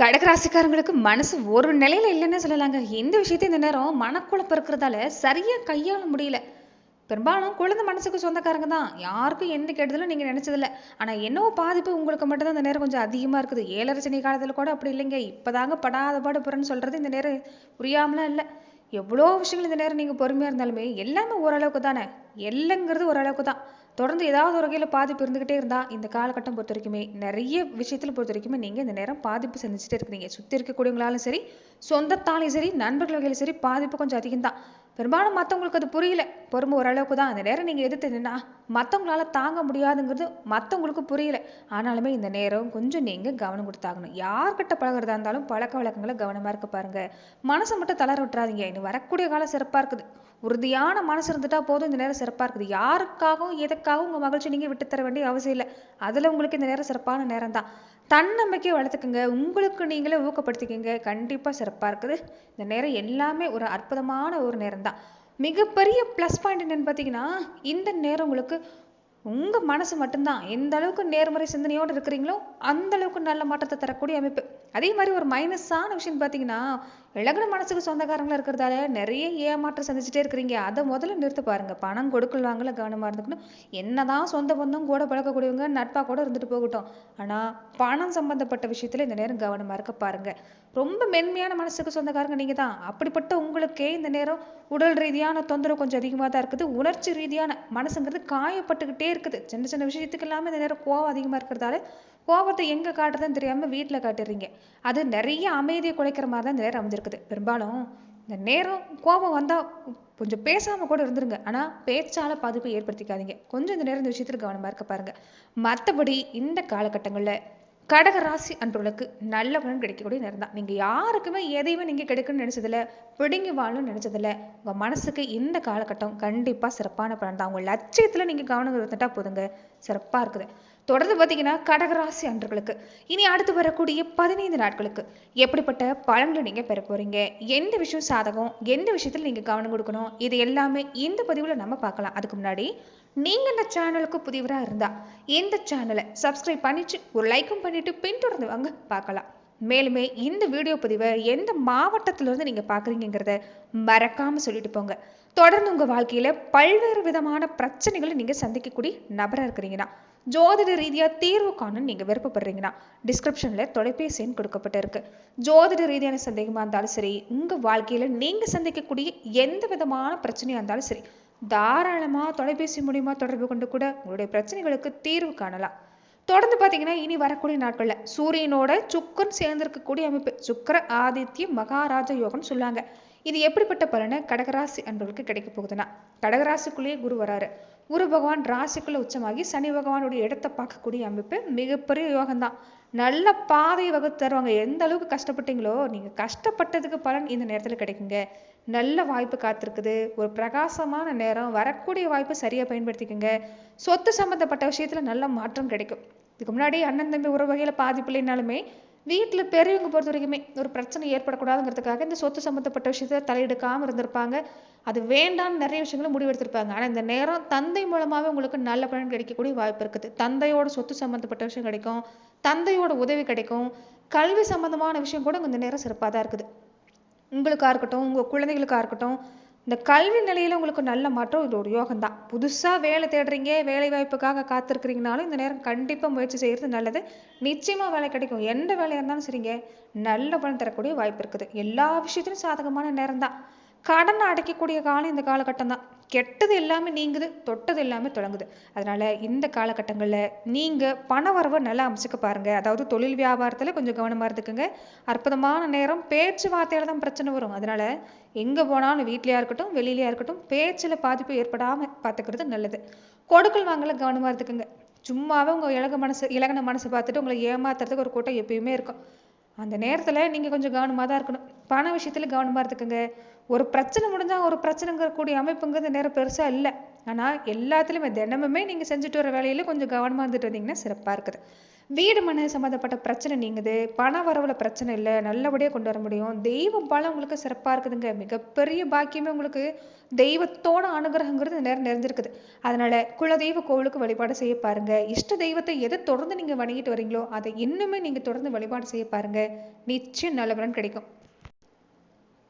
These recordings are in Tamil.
கடகராசிக்காரங்களுக்கு மனசு ஒரு நிலையில இல்லைன்னு சொல்லலாங்க. எந்த விஷயத்தையும் இந்த நேரம் மனக்குழப்பம் இருக்கிறதால சரியா கையாள முடியல. பெரும்பாலும் குழந்தை மனசுக்கு சொந்தக்காரங்க தான். யாருக்கும் எந்த கெடுதலும் நீங்க நினைச்சதில்ல. ஆனா என்னவோ பாதிப்பு உங்களுக்கு மட்டும்தான் இந்த நேரம் கொஞ்சம் அதிகமா இருக்குது. ஏழரை சனி காலத்துல கூட அப்படி இல்லைங்க. இப்பதாங்க படாத பாடு புறன்னு சொல்றது இந்த நேரம் புரியாமலாம் இல்லை. எவ்வளோ விஷயங்கள் இந்த நேரம் நீங்கள் பொறுமையாக இருந்தாலுமே எல்லாமே ஓரளவுக்கு தானே? எல்லைங்கிறது ஓரளவுக்கு தான். தொடர்ந்து ஏதாவது ஒரு வகையில் பாதிப்பு இருந்துகிட்டே இருந்தால் இந்த காலகட்டம் பொறுத்த வரைக்குமே நிறைய விஷயத்தில் பொறுத்த வரைக்குமே நீங்கள் இந்த நேரம் பாதிப்பு சந்திச்சுட்டே இருக்கிறீங்க சுற்றி இருக்கக்கூடியவங்களாலும் சரி சொந்தத்தாலையும் சரி நண்பர்கள் வகையிலும் சரி பாதிப்பு கொஞ்சம் அதிகம்தான். பெரும்பாலும் மற்றவங்களுக்கு அது புரியல. பொறுமை ஓரளவுக்கு தான். அந்த நேரம் நீங்கள் எதிர்த்து மற்றவங்களால தாங்க முடியாதுங்கிறது மற்றவங்களுக்கு புரியல. ஆனாலுமே இந்த நேரம் கொஞ்சம் நீங்கள் கவனம் கொடுத்தாகணும். யார்கிட்ட பழகுறதா இருந்தாலும் பழக்க வழக்கங்களை கவனமாக இருக்க பாருங்கள் மனசை மட்டும் தளர விட்டுறாதீங்க. இன்னும் வரக்கூடிய காலம் சிறப்பாக இருக்குது. உறுதியான மனசு இருந்துட்டா போதும் இந்த நேரம் சிறப்பா இருக்குது. யாருக்காகவும் எதுக்காகவும் உங்க மகிழ்ச்சி நீங்க விட்டு தர வேண்டிய அவசியம் இல்லை. அதுல உங்களுக்கு இந்த நேரம் சிறப்பான நேரம் தான். தன்னம்பிக்கையை வளர்த்துக்குங்க. உங்களுக்கு நீங்களே ஊக்கப்படுத்திக்கங்க. கண்டிப்பா சிறப்பா இருக்குது. இந்த நேரம் எல்லாமே ஒரு அற்புதமான ஒரு நேரம் தான். மிகப்பெரிய ப்ளஸ் பாயிண்ட் என்னன்னு பார்த்தீங்கன்னா இந்த நேரம் உங்களுக்கு உங்க மனசு மட்டும்தான். எந்த அளவுக்கு நேர்மறை சிந்தனையோடு இருக்கிறீங்களோ அந்த அளவுக்கு நல்ல மாற்றத்தை தரக்கூடிய அமைப்பு. அதே மாதிரி ஒரு மைனஸான விஷயம் பார்த்தீங்கன்னா இழகுன மனசுக்கு சொந்தக்காரங்களா இருக்கிறதால நிறைய ஏமாற்றம் சந்திச்சுட்டே இருக்கிறீங்க. அதை முதல்ல நிறுத்த பாருங்க. பணம் கொடுக்கல் வாங்கல கவனமா இருந்துக்கணும். என்னதான் சொந்த பந்தம் கூட பழக்கக்கூடியவங்க நட்பா கூட இருந்துட்டு போகட்டும். ஆனா பணம் சம்பந்தப்பட்ட விஷயத்துல இந்த நேரம் கவனமா இருக்க பாருங்க. ரொம்ப மென்மையான மனசுக்கு சொந்தக்காரங்க நீங்க தான் அப்படிப்பட்ட உங்களுக்கே இந்த நேரம் உடல் ரீதியான தொந்தரவு கொஞ்சம் அதிகமாக தான் இருக்குது. உணர்ச்சி ரீதியான மனசுங்கிறது காயப்பட்டுக்கிட்டே இருக்குது. சின்ன சின்ன விஷயத்துக்கு எல்லாமே இந்த நேரம் கோவம் அதிகமாக இருக்கிறதால கோபத்தை எங்கே காட்டுறதுன்னு தெரியாமல் வீட்டில் காட்டுறீங்க அது நிறைய அமைதியை குலைக்கிற மாதிரி தான் இந்த நேரம் நடக்குது. பெரும்பாலும் இந்த நேரம் கோபம் வந்தால் கொஞ்சம் பேசாமல் கூட இருந்துருங்க. ஆனா பேச்சால பாதிப்பை ஏற்படுத்திக்காதீங்க. கொஞ்சம் இந்த நேரம் இந்த விஷயத்தில் கவனமாக இருக்க பாருங்க. மற்றபடி இந்த காலகட்டங்களில் கடக ராசி அன்பர்களுக்கு நல்ல பலன் கிடைக்கக்கூடிய நேரம் தான். நீங்க யாருக்குமே எதையுமே நீங்க கிடைக்கணும்னு நினச்சதில்ல பிடுங்கி வாழணும்னு நினச்சதில்ல. உங்கள் மனசுக்கு இந்த காலகட்டம் கண்டிப்பாக சிறப்பான பலன் தான். உங்கள் லட்சியத்தில் நீங்க கவனம் இருந்துட்டா போதுங்க. சிறப்பாக இருக்குது. தொடர்ந்து பார்த்தீங்கன்னா கடகராசி அன்றர்களுக்கு இனி அடுத்து வரக்கூடிய பதினைந்து நாட்களுக்கு எப்படிப்பட்ட பலன்களை நீங்க பெற போறீங்க? எந்த விஷயம் சாதகம்? எந்த விஷயத்தில் நீங்க கவனம் கொடுக்கணும்? இது எல்லாமே இந்த பதிவுல நம்ம பார்க்கலாம். அதுக்கு முன்னாடி நீங்க இந்த சேனலுக்கு புதியவராக இருந்தா இந்த சேனலை சப்ஸ்கிரைப் பண்ணிட்டு ஒரு லைக்கும் பண்ணிட்டு பின்தொடர்ந்து வாங்க பார்க்கலாம். மேலுமே இந்த வீடியோ பதிவை எந்த மாவட்டத்திலிருந்து நீங்க பாக்குறீங்கிறத மறக்காம சொல்லிட்டு போங்க. தொடர்ந்து உங்கள் வாழ்க்கையில் பல்வேறு விதமான பிரச்சனைகளை நீங்கள் சந்திக்கக்கூடிய நபராக இருக்கிறீங்கன்னா ஜோதிட ரீதியாக தீர்வு காணும் நீங்கள் விருப்பப்படுறீங்கன்னா டிஸ்கிரிப்ஷனில் தொலைபேசி எண் கொடுக்கப்பட்டிருக்கு. ஜோதிட ரீதியான சந்தேகமாக இருந்தாலும் சரி உங்கள் வாழ்க்கையில் நீங்கள் சந்திக்கக்கூடிய எந்த விதமான பிரச்சனையாக இருந்தாலும் சரி தாராளமாக தொலைபேசி மூலிமா தொடர்பு கொண்டு கூட உங்களுடைய பிரச்சனைகளுக்கு தீர்வு காணலாம். தொடர்ந்து பார்த்தீங்கன்னா இனி வரக்கூடிய நாட்களில் சூரியனோட சுக்கன் சேர்ந்திருக்கக்கூடிய அமைப்பு. சுக்கர ஆதித்ய மகாராஜ யோகம்னு சொல்லுவாங்க. இது எப்படிப்பட்ட பலனை கடகராசி அன்பர்களுக்கு கிடைக்க போகுதுன்னா கடகராசிக்குள்ளேயே குரு வராரு. குரு பகவான் ராசிக்குள்ள உச்சமாகி சனி பகவானுடைய இடத்தை பார்க்கக்கூடிய அமைப்பு மிகப்பெரிய யோகம்தான். நல்ல பாதை வகுத்து தருவாங்க. எந்த அளவுக்கு கஷ்டப்பட்டீங்களோ நீங்க கஷ்டப்பட்டதுக்கு பலன் இந்த நேரத்தில் கிடைக்குங்க. நல்ல வாய்ப்பு காத்திருக்குது. ஒரு பிரகாசமான நேரம் வரக்கூடிய வாய்ப்பு சரியாக பயன்படுத்திக்கோங்க. சொத்து சம்மந்தப்பட்ட விஷயத்தில் நல்ல மாற்றம் கிடைக்கும். இதுக்கு முன்னாடி அண்ணன் தம்பி உறவு வகையில் பாதிப்பு இல்லைனாலுமே வீட்டில் பெரியவங்க பொறுத்த வரைக்குமே ஒரு பிரச்சனை ஏற்படக்கூடாதுங்கிறதுக்காக இந்த சொத்து சம்மந்தப்பட்ட விஷயத்த தலையெடுக்காமல் இருந்திருப்பாங்க. அது வேண்டாம்னு நிறைய விஷயங்களும் முடிவெடுத்திருப்பாங்க. ஆனால் இந்த நேரம் தந்தை மூலமாகவே உங்களுக்கு நல்ல பலன் கிடைக்கக்கூடிய வாய்ப்பு இருக்குது. தந்தையோட சொத்து சம்மந்தப்பட்ட விஷயம் கிடைக்கும். தந்தையோட உதவி கிடைக்கும். கல்வி சம்பந்தமான விஷயம் கூட இந்த நேரம் சிறப்பாக தான் இருக்குது. உங்களுக்காக இருக்கட்டும் உங்கள் குழந்தைகளுக்காக இருக்கட்டும் இந்த கல்வி நிலையில் உங்களுக்கு நல்ல மாற்றம் இது ஒரு யோகம் தான். புதுசாக வேலை தேடுறீங்க வேலை வாய்ப்புக்காக காத்திருக்கிறீங்கனாலும் இந்த நேரம் கண்டிப்பாக முயற்சி செய்கிறது நல்லது. நிச்சயமாக வேலை கிடைக்கும். எந்த வேலையாக இருந்தாலும் சரிங்க நல்ல பலன் தரக்கூடிய வாய்ப்பு இருக்குது. எல்லா விஷயத்திலும் சாதகமான நேரம் தான். கடன் அடைக்கக்கூடிய காலம் இந்த காலகட்டம் தான். கெட்டது எல்லாமே நீங்குது தொட்டது எல்லாமே தொடங்குது. அதனால இந்த காலகட்டங்களில் நீங்கள் பண வரவை நல்லா அமைச்சுக்க பாருங்க. அதாவது தொழில் வியாபாரத்தில் கொஞ்சம் கவனமாக இருந்துக்குங்க. அற்புதமான நேரம் பேச்சுவார்த்தையில தான் பிரச்சனை வரும். அதனால எங்கே போனாலும் வீட்லயா இருக்கட்டும் வெளியிலையாக இருக்கட்டும் பேச்சில் பாதிப்பு ஏற்படாமல் பார்த்துக்கிறது நல்லது. கொடுக்கல் வாங்கல கவனமாக இருந்துக்குங்க. சும்மாவே உங்கள் இலக மனசு இலகன மனசை பார்த்துட்டு உங்களை ஏமாத்துறதுக்கு ஒரு கூட்டம் எப்பயுமே இருக்கும். அந்த நேரத்தில் நீங்கள் கொஞ்சம் கவனமாக தான் இருக்கணும். பண விஷயத்தில் கவனமாக இருந்துக்குங்க. ஒரு பிரச்சனை முடிஞ்சால் ஒரு பிரச்சனைங்கக்கூடிய அமைப்புங்கிறது நேரம் பெருசாக இல்லை. ஆனால் எல்லாத்துலேயுமே தினமுமே நீங்கள் செஞ்சுட்டு வர வேலையில் கொஞ்சம் கவனமாக இருந்துட்டு வந்தீங்கன்னா சிறப்பாக இருக்குது. வீடு மன சம்மந்தப்பட்ட பிரச்சனை நீங்குது பண வரவுல பிரச்சனை இல்லை நல்லபடியாக கொண்டு வர முடியும். தெய்வ பலம் உங்களுக்கு சிறப்பாக இருக்குதுங்க. மிகப்பெரிய பாக்கியமே உங்களுக்கு தெய்வத்தோட அனுகிரகங்கிறது நேரம் நிறைஞ்சிருக்குது. அதனால குலதெய்வ கோவிலுக்கு வழிபாடு செய்ய பாருங்க. இஷ்ட தெய்வத்தை எதை தொடர்ந்து நீங்கள் வணங்கிட்டு வரீங்களோ அதை இன்னுமே நீங்கள் தொடர்ந்து வழிபாடு செய்ய பாருங்க. நிச்சயம் நல்ல பலன் கிடைக்கும்.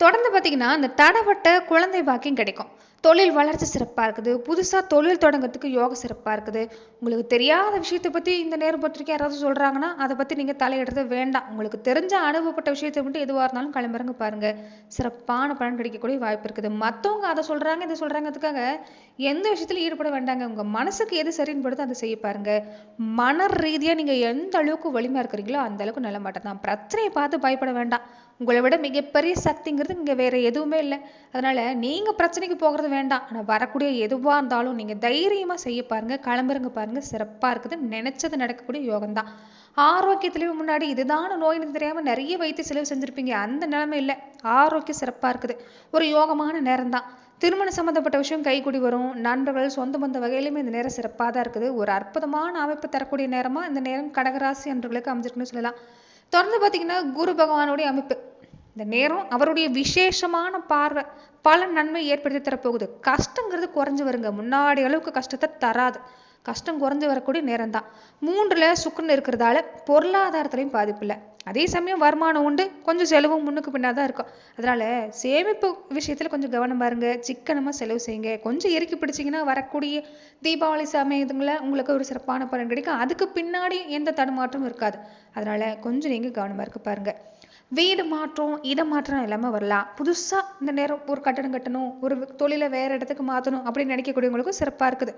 தொடர்ந்து பார்த்தீங்கன்னா இந்த தடவட்ட குழந்தை பாக்கியம் கிடைக்கும். தொழில் வளர்ச்சி சிறப்பாக இருக்குது. புதுசாக தொழில் தொடங்குறதுக்கு யோக சிறப்பாக இருக்குது. உங்களுக்கு தெரியாத விஷயத்தை பற்றி இந்த நேரம் பத்திரிக்கை யாராவது சொல்கிறாங்கன்னா அதை பற்றி நீங்கள் தலையிடுறது வேண்டாம். உங்களுக்கு தெரிஞ்ச அனுபவப்பட்ட விஷயத்தை மட்டும் எதுவாக இருந்தாலும் கிளம்புறங்க பாருங்க. சிறப்பான பலன் கிடைக்கக்கூடிய வாய்ப்பு இருக்குது. மற்றவங்க அதை சொல்கிறாங்க இதை சொல்கிறாங்கிறதுக்காக எந்த விஷயத்தில் ஈடுபட வேண்டாங்க. உங்கள் மனசுக்கு எது சரின்னு படுதோ அதை செய்ய பாருங்க. மன ரீதியாக நீங்கள் எந்த அளவுக்கு வலிமையாக இருக்கிறீங்களோ அந்த அளவுக்கு நல்ல மாட்டம் தான். பிரச்சனையை பார்த்து பயப்பட வேண்டாம். உங்களை விட மிகப்பெரிய சக்திங்கிறது இங்கே வேற எதுவுமே இல்லை. அதனால நீங்கள் பிரச்சனைக்கு போகிறது வேண்டாம். ஆனால் வரக்கூடிய எதுவாக இருந்தாலும் நீங்கள் தைரியமாக செய்ய பாருங்கள் கிளம்புறங்க பாருங்கள் சிறப்பாக இருக்குது. நினைச்சது நடக்கக்கூடிய யோகம் தான் ஆரோக்கியத்துலேயும் முன்னாடி இதுதான நோயின்னு தெரியாமல் நிறைய வைத்திய செலவு செஞ்சுருப்பீங்க. அந்த நிலைமை இல்லை. ஆரோக்கியம் சிறப்பாக இருக்குது. ஒரு யோகமான நேரம் தான் திருமணம் சம்மந்தப்பட்ட விஷயம் கைகூடி வரும். நண்பர்கள் சொந்த பந்த வகையிலுமே இந்த நேரம் சிறப்பாக தான் இருக்குது. ஒரு அற்புதமான அமைப்பு தரக்கூடிய நேரமாக இந்த நேரம் கடகராசி அன்றர்களுக்கு அமைஞ்சிருக்குன்னு சொல்லலாம். தொடர்ந்து பார்த்தீங்கன்னா குரு பகவானுடைய அமைப்பு. இந்த நேரம் அவருடைய விசேஷமான பார்வை பல நன்மை ஏற்படுத்தி தரப்போகுது. கஷ்டங்கிறது குறைஞ்சு வருங்க. முன்னாடி அளவுக்கு கஷ்டத்தை தராது. கஷ்டம் குறைஞ்சு வரக்கூடிய நேரம் தான் மூன்றுல சுக்குன்னு இருக்கிறதால பொருளாதாரத்திலையும் பாதிப்பு இல்லை. அதே சமயம் வருமானம் உண்டு கொஞ்சம் செலவும் முன்னுக்கு பின்னா தான் இருக்கும். அதனால சேமிப்பு விஷயத்தில் கொஞ்சம் கவனம் பாருங்க சிக்கனமாக செலவு செய்யுங்க. கொஞ்சம் இறுக்கி பிடிச்சிங்கன்னா வரக்கூடிய தீபாவளி சமயத்துங்கள உங்களுக்கு ஒரு சிறப்பான பலன் கிடைக்கும். அதுக்கு பின்னாடி எந்த தடுமாற்றமும் இருக்காது. அதனால கொஞ்சம் நீங்கள் கவனமாக இருக்க பாருங்க. வீடு மாற்றம் இடம் மாற்றம் எல்லாமே வரலாம். புதுசா இந்த நேரம் ஒரு கட்டணம் கட்டணும் ஒரு தொழிலை வேற இடத்துக்கு மாற்றணும் அப்படின்னு நினைக்கக்கூடியவங்களுக்கும் சிறப்பாக இருக்குது.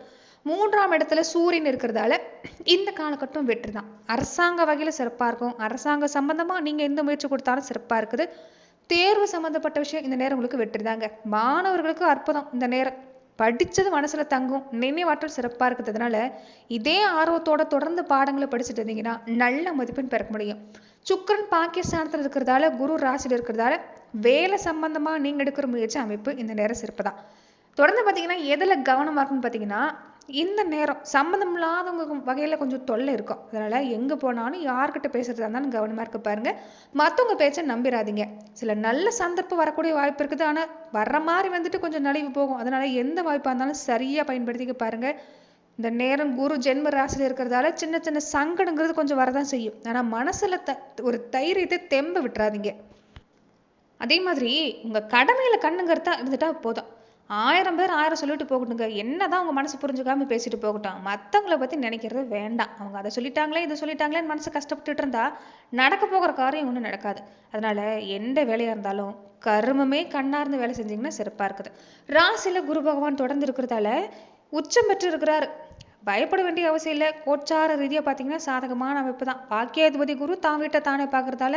மூன்றாம் இடத்துல சூரியன் இருக்கிறதால இந்த காலகட்டம் வெற்றி தான் அரசாங்க வகையில் சிறப்பாக இருக்கும். அரசாங்க சம்பந்தமா நீங்க எந்த முயற்சி கொடுத்தாலும் சிறப்பா இருக்குது. தேர்வு சம்மந்தப்பட்ட விஷயம் இந்த நேரம் உங்களுக்கு வெற்றி தாங்க மாணவர்களுக்கு அற்புதம். இந்த நேரம் படிச்சது மனசுல தங்கும். நினைவாற்றல் சிறப்பாக இருக்கிறதுனால இதே ஆர்வத்தோட தொடர்ந்து பாடங்களை படிச்சுட்டு இருந்தீங்கன்னா நல்ல மதிப்பெண் பெற முடியும் சுக்கரன் பாக்கியஸ்தானத்தில் இருக்கிறதால குரு ராசியில் இருக்கிறதால வேலை சம்பந்தமாக நீங்கள் எடுக்கிற முயற்சி அமைப்பு இந்த நேரம் சிறப்பு தான் தொடர்ந்து பார்த்தீங்கன்னா எதில் கவனமாக இருக்குன்னு பார்த்தீங்கன்னா இந்த நேரம் சம்மந்தம் இல்லாதவங்க வகையில் கொஞ்சம் தொல்லை இருக்கும். அதனால் எங்கே போனாலும் யார்கிட்ட பேசுறதா இருந்தாலும் கவனமாக இருக்க பாருங்கள் மற்றவங்க பேச்சை நம்பிடாதீங்க சில நல்ல சந்தர்ப்பம் வரக்கூடிய வாய்ப்பு இருக்குது. ஆனால் வர்ற மாதிரி வந்துட்டு கொஞ்சம் நலிவு போகும். அதனால் எந்த வாய்ப்பாக இருந்தாலும் சரியாக பயன்படுத்திக்க பாருங்கள் இந்த நேரம் குரு ஜென்ம ராசியில் இருக்கிறதால சின்ன சின்ன சங்கடங்கிறது கொஞ்சம் வரதான் செய்யும். ஆனால் மனசுல த ஒரு தைரியத்தை தெம்ப விட்டுறாதீங்க. அதே மாதிரி உங்க கடமையில கண்ணுங்கிறதா இருந்துட்டா போதும். ஆயிரம் பேர் ஆயிரம் சொல்லிட்டு போகட்டுங்க. என்னதான் உங்க மனசு புரிஞ்சுக்காம பேசிட்டு போகட்டும். மத்தவங்கள பத்தி நினைக்கிறது வேண்டாம். அவங்க அதை சொல்லிட்டாங்களே இதை சொல்லிட்டாங்களேன்னு மனசு கஷ்டப்பட்டுட்டு இருந்தா நடக்க போகிற காரியம் ஒன்றும் நடக்காது. அதனால எந்த வேலையா இருந்தாலும் கருமமே கண்ணார்ந்து வேலை செஞ்சீங்கன்னா சிறப்பா இருக்குது. ராசியில குரு பகவான் தொடர்ந்து இருக்கிறதால உச்சம் பெற்று இருக்கிறாரு பயப்பட வேண்டிய அவசியம் இல்லை. கோச்சார ரீதியா பார்த்தீங்கன்னா சாதகமான அமைப்பு தான் பாக்கியாதிபதி குரு தான் வீட்டை தானே பார்க்கறதால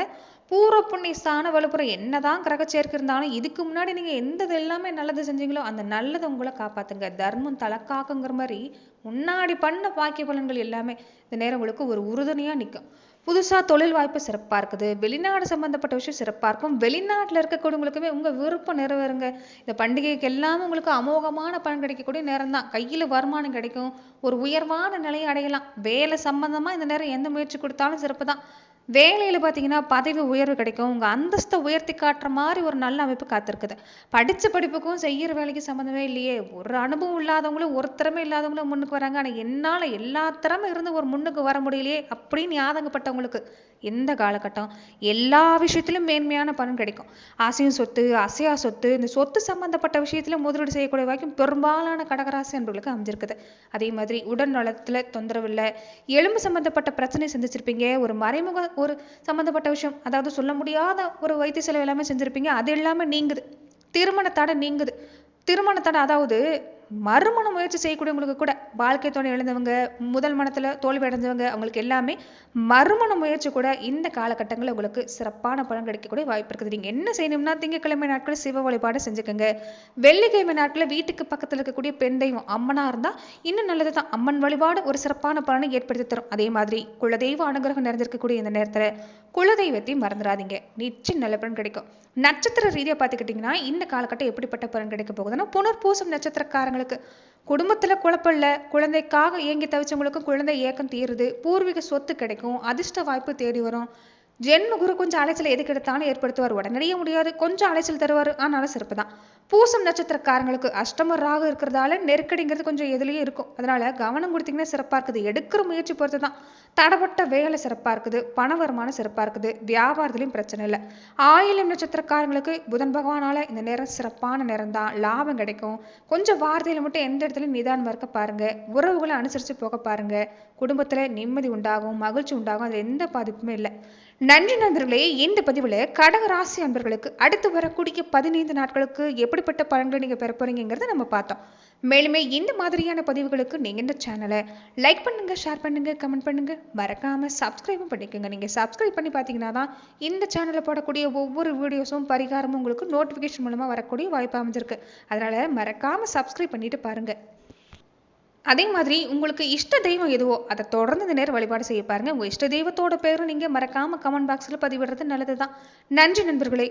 பூர்வ புண்ணிய ஸ்தான வலுப்புறம் என்னதான் கிரக சேர்க்கை இருந்தாலும் இதுக்கு முன்னாடி நீங்க எந்தது எல்லாமே நல்லது செஞ்சீங்களோ அந்த நல்லதை உங்களை காப்பாத்துங்க. தர்மம் தலக்காக்குங்கிற மாதிரி முன்னாடி பண்ண பாக்கிய பலன்கள் எல்லாமே இந்த நேரம் உங்களுக்கு ஒரு உறுதுணையா நிற்கும் புதுசா தொழில் வாய்ப்பு சிறப்பா இருக்குது. வெளிநாடு சம்பந்தப்பட்ட விஷயம் சிறப்பா இருக்கும். வெளிநாட்டில் இருக்கக்கூடியவங்களுக்குமே உங்க விருப்பம் நிறைவேறுங்க. இந்த பண்டிகைக்கு எல்லாமே உங்களுக்கு அமோகமான பலன் கிடைக்கக்கூடிய நேரம் தான். கையில வருமானம் கிடைக்கும். ஒரு உயர்வான நிலையை அடையலாம். வேலை சம்பந்தமா இந்த நேரம் எந்த முயற்சி கொடுத்தாலும் சிறப்பு தான். வேலையில் பார்த்தீங்கன்னா பதவி உயர்வு கிடைக்கும். உங்கள் அந்தஸ்தை உயர்த்தி காட்டுற மாதிரி ஒரு நல்ல அமைப்பு காத்திருக்குது. படித்த படிப்புக்கும் செய்கிற வேலைக்கும் சம்மந்தமே இல்லையே. ஒரு அனுபவம் இல்லாதவங்களும் ஒரு திறமை இல்லாதவங்களும் முன்னுக்கு வராங்க. ஆனால் என்னால் எல்லா திறமை இருந்து ஒரு முன்னுக்கு வர முடியலையே அப்படின்னு யாதங்கப்பட்டவங்களுக்கு எந்த காலகட்டம் எல்லா விஷயத்திலும் மேன்மையான பணம் கிடைக்கும். ஆசையும் சொத்து அசையா சொத்து இந்த சொத்து சம்பந்தப்பட்ட விஷயத்துல முதலீடு செய்யக்கூடிய வாய்க்கும் பெரும்பாலான கடகராசி என்பவர்களுக்கு அமைஞ்சிருக்குது. அதே மாதிரி உடல் நலத்தில் தொந்தரவு இல்லை. எலும்பு சம்பந்தப்பட்ட பிரச்சனை சந்திச்சிருப்பீங்க. ஒரு மறைமுக ஒரு சம்பந்தப்பட்ட விஷயம். அதாவது சொல்ல முடியாத ஒரு வைத்திய செலவு எல்லாமே செஞ்சிருப்பீங்க. அது எல்லாமே நீங்குது. திருமண தடை நீங்குது. திருமண தடை அதாவது மறுமண முயற்சி செய்யக்கூடியவங்களுக்கு கூட வாழ்க்கை துணை இழந்தவங்க முதல் மனத்துல தோல்வி அடைஞ்சவங்க அவங்களுக்கு எல்லாமே மறுமண முயற்சி கூட இந்த காலகட்டங்களில் உங்களுக்கு சிறப்பான பலன் கிடைக்கக்கூடிய வாய்ப்பு இருக்குது. நீங்கள் என்ன செய்யணும்னா திங்கட்கிழமை நாட்கள் சிவ வழிபாடு செஞ்சுக்கோங்க. வெள்ளிக்கிழமை நாட்கள் வீட்டுக்கு பக்கத்துல இருக்கக்கூடிய பெண் தெய்வம் அம்மனா இருந்தா இன்னும் நல்லது தான் அம்மன் வழிபாடு ஒரு சிறப்பான பலனை ஏற்படுத்தி தரும். அதே மாதிரி குலதெய்வ அனுகிரகம் நிறைஞ்சிருக்கக்கூடிய இந்த நேரத்துல குலதெய்வத்தையும் மறந்துடாதீங்க. நிச்சயம் நல்ல பலன் கிடைக்கும். நட்சத்திர ரீதியா பார்த்துக்கிட்டிங்கன்னா இந்த காலகட்டம் எப்படிப்பட்ட பலன் கிடைக்க போகுதுன்னா புனர்பூசம் நட்சத்திரக்காரங்களுக்கு குடும்பத்துல குழப்பம் இல்ல. குழந்தைக்காக ஏங்கி தவிச்சவங்களுக்கும் குழந்தை ஏக்கம் தீருது. பூர்வீக சொத்து கிடைக்கும். அதிர்ஷ்ட வாய்ப்பு தேடி வரும். ஜென்ம குரு கொஞ்சம் அலைச்சல் எதுக்கு எடுத்தாலும் ஏற்படுத்துவார். உடனடியே முடியாது. கொஞ்சம் அலைச்சல் தருவார். ஆனாலும் சிறப்பு தான் பூசம் நட்சத்திரக்காரங்களுக்கு அஷ்டம ராகு இருக்கிறதால நெருக்கடிங்கிறது கொஞ்சம் எதுலேயும் இருக்கும். அதனால கவனம் கொடுத்தீங்கன்னா சிறப்பாக இருக்குது. எடுக்கிற முயற்சி பொறுத்து தான் தடப்பட்ட வேலை சிறப்பாக இருக்குது. பண வருமானம் சிறப்பாக இருக்குது. வியாபாரத்துலையும் பிரச்சனை இல்லை. ஆயிலம் நட்சத்திரக்காரங்களுக்கு புதன் பகவானால் இந்த நேரம் சிறப்பான நேரம் தான் லாபம் கிடைக்கும். கொஞ்சம் வார்த்தையில் மட்டும் எந்த இடத்துலையும் நிதானமாக இருக்க பாருங்க. உறவுகளை அனுசரித்து போக பாருங்க. குடும்பத்தில் நிம்மதி உண்டாகும் மகிழ்ச்சி உண்டாகும். அதில் எந்த பாதிப்புமே இல்லை. நன்றி நண்பர்களே இந்த பதிவில் கடக ராசி அன்பர்களுக்கு அடுத்து வரக்கூடிய பதினைந்து நாட்களுக்கு எப்படிப்பட்ட பலன்களை நீங்கள் பெற போறீங்கிறத நம்ம பார்த்தோம். மேலுமே இந்த மாதிரியான பதிவுகளுக்கு நீங்கள் இந்த சேனலை லைக் பண்ணுங்க ஷேர் பண்ணுங்க கமெண்ட் பண்ணுங்க. மறக்காம சப்ஸ்கிரைபும் பண்ணிக்கோங்க. நீங்கள் சப்ஸ்கிரைப் பண்ணி பார்த்தீங்கன்னா தான் இந்த சேனலில் போடக்கூடிய ஒவ்வொரு வீடியோஸும் பரிகாரமும் உங்களுக்கு நோட்டிஃபிகேஷன் மூலமாக வரக்கூடிய வாய்ப்பு அமைஞ்சிருக்கு. அதனால மறக்காமல் சப்ஸ்கிரைப் பண்ணிட்டு பாருங்க. அதே மாதிரி உங்களுக்கு இஷ்ட தெய்வம் எதுவோ அதை தொடர்ந்து இந்த நேரம் வழிபாடு செய்ய பாருங்க. உங்கள் இஷ்ட தெய்வத்தோட பேரும் நீங்கள் மறக்காமல் கமெண்ட் பாக்ஸில் பதிவிடுறது நல்லதுதான். நன்றி நண்பர்களே.